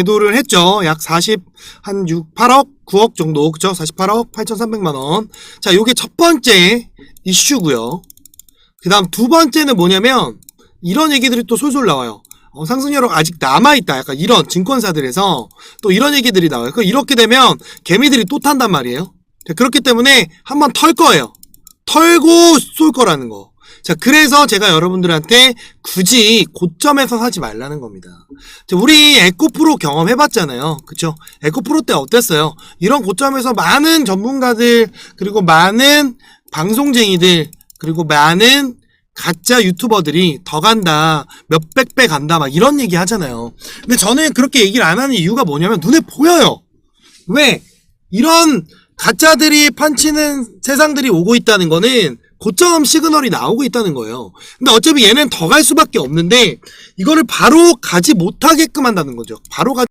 매도를 했죠. 약 40, 한 6, 8억, 9억 정도. 그죠? 48억 8,300만원. 자, 요게 첫 번째 이슈고요 그 다음 두 번째는 뭐냐면, 이런 얘기들이 또 솔솔 나와요. 어, 상승여력 아직 남아있다. 약간 이런 증권사들에서 또 이런 얘기들이 나와요. 그 이렇게 되면 개미들이 또 탄단 말이에요. 자, 그렇기 때문에 한번 털 거예요. 털고 쏠 거라는 거. 자, 그래서 제가 여러분들한테 굳이 고점에서 사지 말라는 겁니다. 자, 우리 에코프로 경험해봤잖아요. 그쵸? 에코프로 때 어땠어요? 이런 고점에서 많은 전문가들, 그리고 많은 방송쟁이들, 그리고 많은 가짜 유튜버들이 더 간다, 몇백 배 간다, 막 이런 얘기 하잖아요. 근데 저는 그렇게 얘기를 안 하는 이유가 뭐냐면 눈에 보여요. 왜? 이런 가짜들이 판치는 세상들이 오고 있다는 거는 고점 시그널이 나오고 있다는 거예요. 근데 어차피 얘는 더 갈 수밖에 없는데 이거를 바로 가지 못하게끔 한다는 거죠. 바로 가